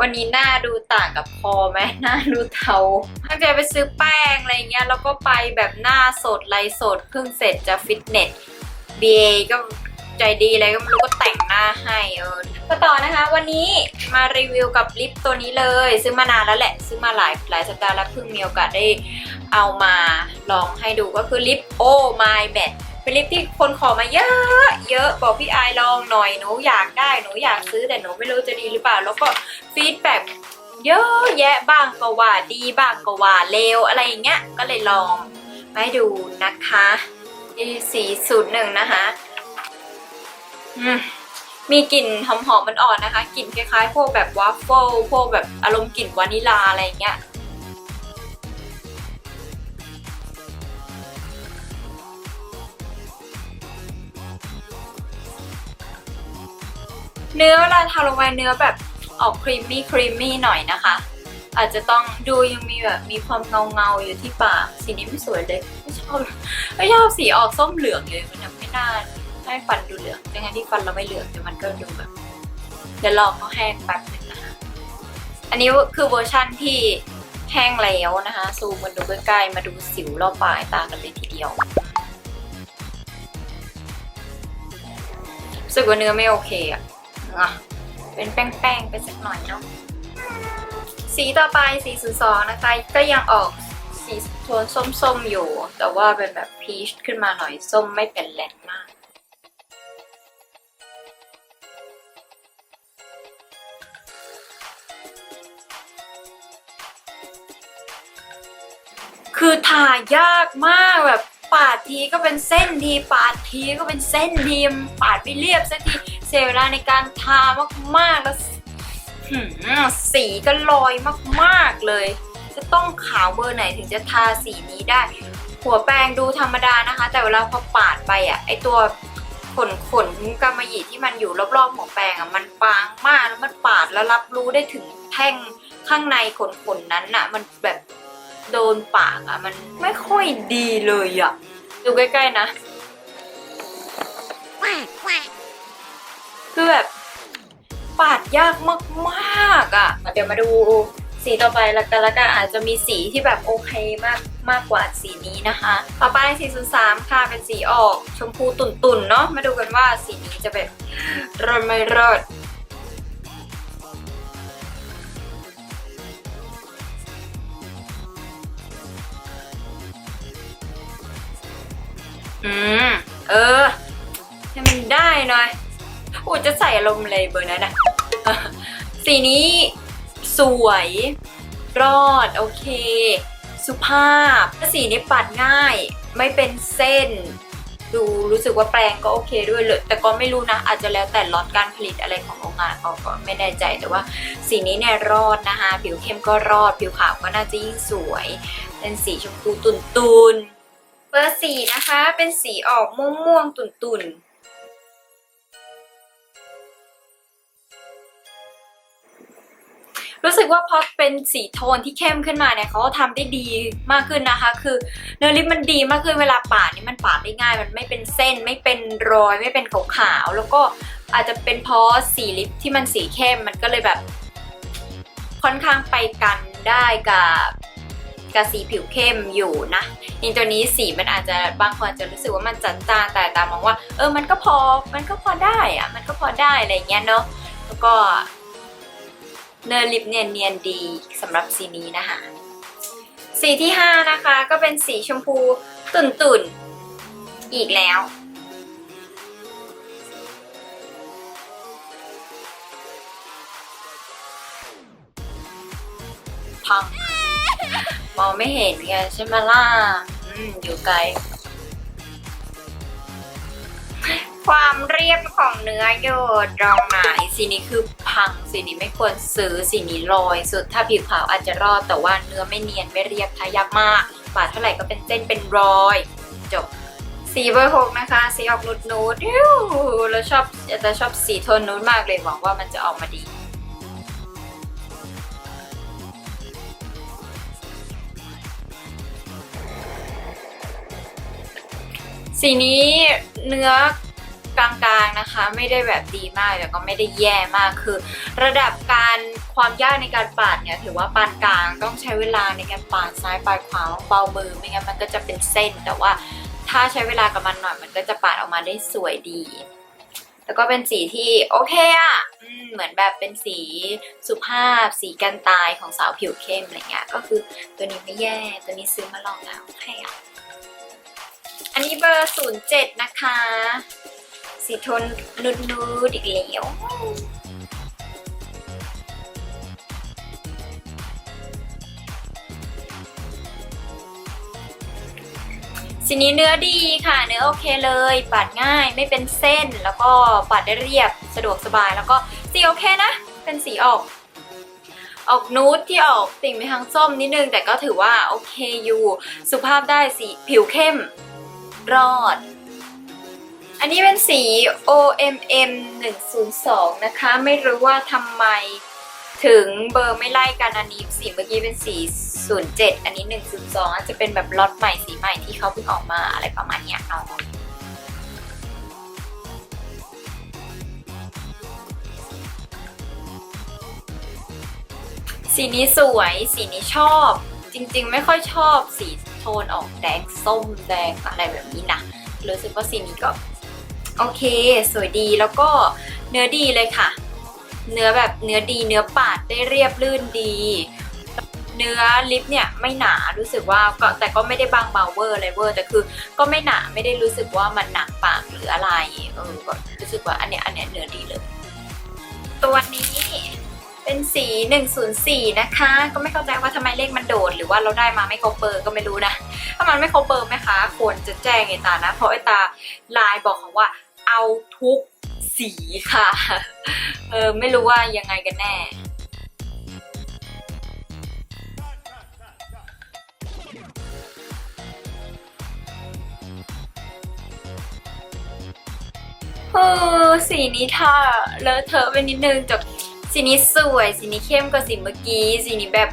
วันนี้หน้าดูต่างกับคอไหมหน้าดูเทาตั้งใจไปซื้อแป้งอะไรเงี้ยแล้วก็ไปแบบหน้าสดไลฟ์สดเพิ่งเสร็จจะฟิตเนส BA ก็ใจดีอะไรก็ไม่รู้ก็แต่งหน้าให้เออก็ต่อนะคะ วันนี้มารีวิวกับลิปตัวนี้เลย ซื้อมานานแล้วแหละ ซื้อมาหลายหลายสัปดาห์แล้วเพิ่งมีโอกาสได้เอามาลองให้ดูก็คือลิปโอ my matte เป็นลิปที่คนขอมาเยอะ เยอะบอกพี่ไอายลองหน่อยหนูอยากได้หนูอยากซื้อแต่หนูไม่รู้จะดีหรือเปล่า แล้วก็ฟีดแบ็กเยอะแยะบ้างก็ว่าดีบ้างก็ว่าเลวอะไรอย่างเงี้ยก็เลยลองมาดูนะคะสีสูตรหนึ่งนะคะมีกลิ่นหอมๆมันอ่อนนะคะกลิ่นคล้ายๆ พวกแบบวัฟเฟิลพวกแบบอารมณ์กลิ่นวานิลาอะไรอย่างเงี้ย เนื้อเวลาทาลงไปเนื้อแบบออกครีมมี่ครีมมี่หน่อยนะคะ อาจจะต้องดูยังมีแบบมีความเงาเงาอยู่ที่ปากสีนี้ไม่สวยเลยไม่ชอบไม่ชอบสีออกส้มเหลืองเลยมันยังไม่น่าให้ฟันดูเหลืองยังไงที่ฟันเราไม่เหลืองแต่มันก็ดูแบบเดี๋ยวรอเขาแห้งแป๊บหนึงนะคะ อันนี้คือเวอร์ชั่นที่แห้งแล้วนะคะ ซูมมันดูใกล้ๆมาดูสิวรอบปลายตากันเลยทีเดียวรู้สึกว่าเนื้อไม่โอเคอะ อะเป็นแป้งๆไปสักหน่อยเนาะสีต่อไปสีศูสองนะคะ ก็ยังออกสีโทนส้มๆอยู่ แต่ว่าเป็นแบบพีชขึ้นมาหน่อยส้มไม่เป็นแหลมมากคือทายากมากแบบปาดทีก็เป็นเส้นทีปาดทีก็เป็นเส้นทีมปาดไปเรียบสักที เสียเวลาในการทามากๆแล้วสีก็ลอยมากๆเลย จะต้องขาวเบอร์ไหนถึงจะทาสีนี้ได้ หัวแปรงดูธรรมดานะคะ แต่เวลาพอปาดไปอะไอตัวขนขนกำมะหยี่ที่มันอยู่รอบๆหัวแปรงอะมันบางมากแล้วมันปาดแล้วรับรู้ได้ถึงแท่งข้างในขนขนนั้นน่ะ มันแบบโดนปากอะ มันไม่ค่อยดีเลยอะดูใกล้ๆนะ ยากมากๆอะเดี๋ยวมาดูสีต่อไปล้วกันละกันอาจจะมีสีที่แบบโอเคมากมากกว่าสีนี้นะคะ ต่อไปสีศูนย์สามค่ะเป็นสีออกชมพูตุ่นๆเนาะมาดูกันว่าสีนี้จะแบบรอดไม่รอดอืม เออให้มันได้หน่อยอูจะใส่อารมณ์เลยเบอร์นั้นอะ สีนี้สวย รอด โอเค สุภาพสีนี้ปัดง่าย ไม่เป็นเส้น ดูรู้สึกว่าแปรงก็โอเคด้วยเลย แต่ก็ไม่รู้นะ อาจจะแล้วแต่ล็อตการผลิตอะไรของโรงงานเขาก็ไม่แน่ใจแต่ว่า สีนี้เนี่ยรอดนะคะ ผิวเข้มก็รอด ผิวขาวก็น่าจะยิ่งสวย เป็นสีชมพูตุนๆเบอร์สี่นะคะ เป็นสีออกม่วงๆตุ่นๆ รู้สึกว่าพอเป็นสีโทนที่เข้มขึ้นมาเนี่ยเขาก็ทำได้ดีมากขึ้นนะคะ คือเนื้อลิปมันดีมากขึ้นเวลาปาดนี่มันปาดได้ง่าย มันไม่เป็นเส้นไม่เป็นรอย ไม่เป็นขาวๆแล้วก็อาจจะเป็นเพราะสีลิปที่มันสีเข้มมันก็เลยแบบ ค่อนข้างไปกันได้กับกับสีผิวเข้มอยู่นะอินตัวนี้สีมันอาจจะบางคนอาจจะรู้สึกว่ามันจัดจ้านแต่ตามองว่า เออมันก็พอมันก็พอได้อะมันก็พอได้อะไรเงี้ยเนาะแล้วก็ เนอร์ลิปเนียนเนียนดีสำหรับสีนี้นะคะ สีที่ 5 นะคะ ก็เป็นสีชมพูตุ่นตุ่นๆอีกแล้ว พังมองไม่เห็นไงใช่ไหมล่ะ อืม อยู่ไกล ความเรียบของเนื้อโยดรองไหนสีนี้คือพังสีนี้ไม่ควรซื้อสีนี้ลอยสุดถ้าผิวขาวอาจจะรอดแต่ว่าเนื้อไม่เนียนไม่เรียบทายากมากปาดเท่าไหร่ก็เป็นเส้นเป็นรอย จบสีเบอร์หกนะคะ สีออกนูดนูดแล้วชอบจะชอบสีโทนนูดมากเลยหวังว่ามันจะออกมาดีสีนี้เนื้อ กลางๆนะคะ ไม่ได้แบบดีมากแต่ก็ไม่ได้แย่มากคือ ระดับการความยากในการปาดเนี่ยถือว่าปานกลางต้องใช้เวลาในการปาดซ้ายปาดขวาเบามือไม่งั้นมันก็จะเป็นเส้น แต่ว่าถ้าใช้เวลากับมันหน่อยมันก็จะปาดออกมาได้สวยดี แล้วก็เป็นสีที่โอเคอะเหมือนแบบเป็นสีสุภาพ สีกันตายของสาวผิวเข้มอะไรเงี้ยก็คือตัวนี้ไม่แย่ตัวนี้ซื้อมาลองแล้วโอเคอะอันนี้เบอร์ 07 นะคะ สีโทนนูดๆอีกแล้วสีนี้เนื้อดีค่ะ เนื้อโอเคเลยปาดง่ายไม่เป็นเส้นแล้วก็ปาดได้เรียบสะดวกสบายแล้วก็สีโอเคนะ เป็นสีออก ออกนูดที่ออกติ่งไปทางส้มนิดนึง แต่ก็ถือว่าโอเคอยู่ สุภาพได้สีผิวเข้ม รอด อันนี้เป็นสี OMM 102 นะคะ ไม่รู้ว่าทำไมถึงเบอร์ไม่ไล่กันอันนี้สีเมื่อกี้เป็นสี 07 อันนี้ 102อาจจะเป็นแบบล็อตใหม่สีใหม่ที่เขาเพิ่งออกมาอะไรประมาณเนี้ยเอาสีนี้สวยสีนี้ชอบ จริงๆ ไม่ค่อยชอบสีโทนออกแดงส้มแดงอะไรแบบนี้นะรู้สึกว่าสีนี้ก็ โอเค สวยดีแล้วก็เนื้อดีเลยค่ะ เนื้อแบบเนื้อดีเนื้อปาดได้เรียบลื่นดี เนื้อลิปเนี่ยไม่หนารู้สึกว่าก็แต่ก็ไม่ได้บางเบาเวอร์อะไรเวอร์แต่คือ ก็ไม่หนาไม่ได้รู้สึกว่ามันหนักปากหรืออะไรเออก็รู้สึกว่าอันเนี้ยอันเนี้ยเนื้อดีเลย ตัวนี้เป็นสี 104 นะคะ ก็ไม่เข้าใจว่าทำไมเลขมันโดด หรือว่าเราได้มาไม่ครบเบอร์ก็ไม่รู้นะ ถ้ามันไม่ครบเบอร์ไหมคะ ควรจะแจ้งไอตานะ เพราะไอตาไลน์บอกเขาว่า เอาทุกสีค่ะ เออไม่รู้ว่ายังไงกันแน่เออสีนี้ถ้าเลอะเทอะไปนิดนึงแต่สีนี้สวย สีนี้เข้มกว่าสีเมื่อกี้ สีนี้แบบ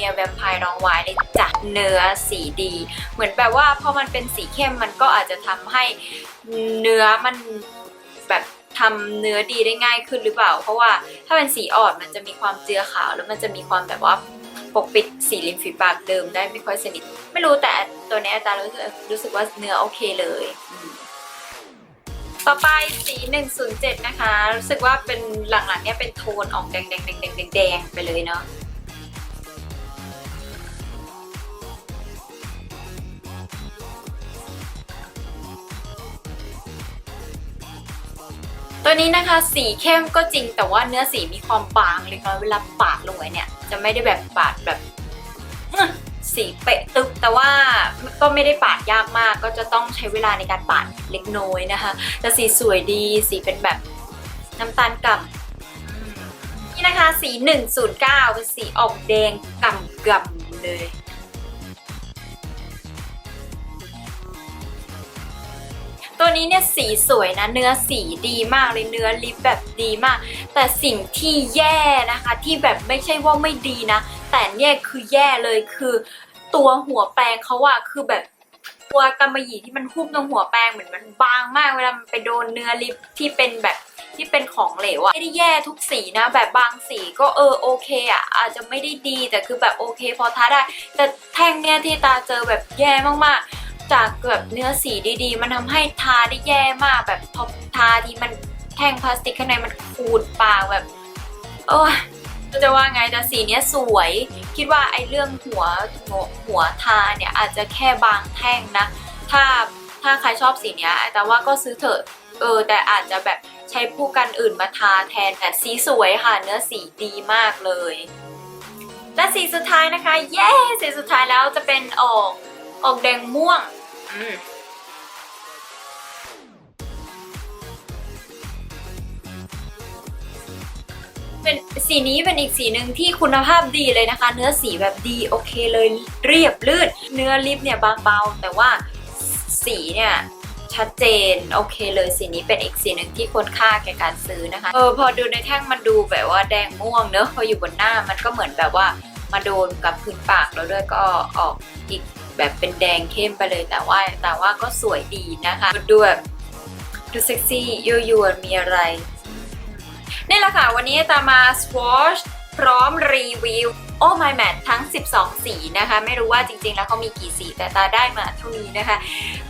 เมียแวมไพร์น้องวายเลยจัดเนื้อสีดี เหมือนแบบว่าพอมันเป็นสีเข้มมันก็อาจจะทำให้เนื้อมันแบบทำเนื้อดีได้ง่ายขึ้นหรือเปล่า เพราะว่าถ้าเป็นสีอ่อนมันจะมีความเจือขาว แล้วมันจะมีความแบบว่าปกปิดสีริมฝีปากเดิมได้ไม่ค่อยสนิท ไม่รู้แต่ตัวนี้อาจารย์รู้สึกรู้สึกว่าเนื้อโอเคเลย ต่อไปสี 107 นะคะ รู้สึกว่าเป็นหลังๆเนี่ยเป็นโทนออกแดงๆแดงๆแดงๆแดงๆไปเลยเนาะ ตัวนี้นะคะสีเข้มก็จริงแต่ว่าเนื้อสีมีความบางเล็กน้อยเวลาปาดลงไปเนี่ย จะไม่ได้แบบปาดแบบสีเป๊ะตึกแต่ว่าก็ไม่ได้ปาดยากมากก็จะต้องใช้เวลาในการปาดเล็กน้อยนะคะแต่สีสวยดีสีเป็นแบบน้ำตาลก่ำอืมนี่นะคะสี 109 เป็นสีออกแดงก่ำก่ำๆเลย ตัวนี้เนี่ยสีสวยนะ เนื้อสีดีมากเลยเนื้อลิปแบบดีมาก แต่สิ่งที่แย่นะคะ ที่แบบไม่ใช่ว่าไม่ดีนะ แต่เนี่ยคือแย่เลยคือตัวหัวแปรงเขาอะคือแบบตัวกำมะหยี่ที่มันหุ้มตรงหัวแปรงเหมือนมันบางมากเวลามันไปโดนเนื้อลิปที่เป็นแบบที่เป็นของเหลวอะไม่ได้แย่ทุกสีนะ แบบบางสีก็เออโอเคอะอาจจะไม่ได้ดีแต่คือแบบโอเคพอทาได้ แต่แท่งเนี่ยที่ตาเจอแบบแย่มากๆ จากแบบเนื้อสีดีๆ มันทำให้ทาได้แย่มากแบบพอทาที่มันแท่งพลาสติกข้างในมันขูดปากแบบโอ้จะว่าไงแต่สีเนี้ยสวย คิดว่าไอ้เรื่องหัวหัวหวทาเนี่ยอาจจะแค่บางแท่งนะ ถ้าถ้าใครชอบสีเนี้ยแต่ว่าก็ซื้อเถอะเออแต่อาจจะแบบใช้ผู้กันอื่นมาทาแทนแต่สีสวยค่ะเนื้อสีดีมากเลย และสีสุดท้ายนะคะ เย้สีสุดท้ายแล้วจะเป็นออกออกแดงม่วง เป็นสีนี้เป็นอีกสีหนึ่งที่คุณภาพดีเลยนะคะ เนื้อสีแบบดีโอเคเลยเรียบลื่น เนื้อลิปเนี่ยบางเบาแต่ว่าสีเนี่ยชัดเจนโอเคเลยสีนี้เป็นอีกสีหนึ่งที่ควรค่าแก่การซื้อนะคะเออพอดูในแท่งมันดูแบบว่าแดงม่วงเนอะพออยู่บนหน้ามันก็เหมือนแบบว่ามาโดนกับพื้นปากแล้วด้วยก็ออกอีก แบบเป็นแดงเข้มไปเลยแต่ว่าแต่ว่าก็สวยดีนะคะ ดูแบบดูเซ็กซี่ยั่วยวนมีอะไร นี่แหละค่ะ วันนี้ตามา swatch พร้อมรีวิวโอ้ my mat ทั้ง 12 สีนะคะ ไม่รู้ว่าจริงๆ แล้วเขามีกี่สี แต่ตาได้มาเท่านี้นะคะ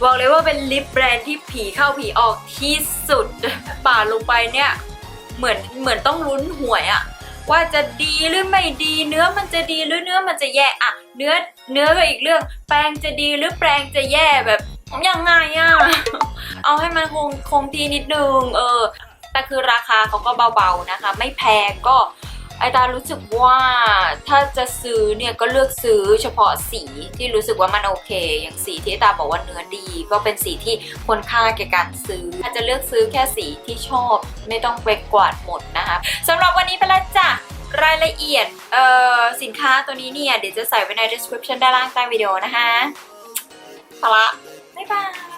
บอกเลยว่าเป็นลิปแบรนด์ที่ผีเข้าผีออกที่สุดป่าลงไปเนี่ย เหมือนเหมือนต้องลุ้นหวยอะ ว่าจะดีหรือไม่ดี เนื้อมันจะดีหรือเนื้อมันจะแย่อะเนื้อเนื้อก็อีกเรื่อง แปลงจะดีหรือแปลงจะแย่แบบยังไงอะเอาให้มันคงคงทีนิดนึงเออแต่คือราคาเขาก็เบาๆนะคะ ไม่แพงก็ ไอตารู้สึกว่าถ้าจะซื้อเนี่ยก็เลือกซื้อเฉพาะสีที่รู้สึกว่ามันโอเค อย่างสีที่ตาบอกว่าเนื้อดี ก็เป็นสีที่ควรค่าแก่การซื้อถ้าจะเลือกซื้อแค่สีที่ชอบ ไม่ต้องไปกวาดหมดนะคะสำหรับวันนี้ไปแล้วจ้ะรายละเอียดเอ่อสินค้าตัวนี้เนี่ย เดี๋ยวจะใส่ไว้ใน description ด้านล่างใต้วิดีโอนะคะไปละบ๊ายบาย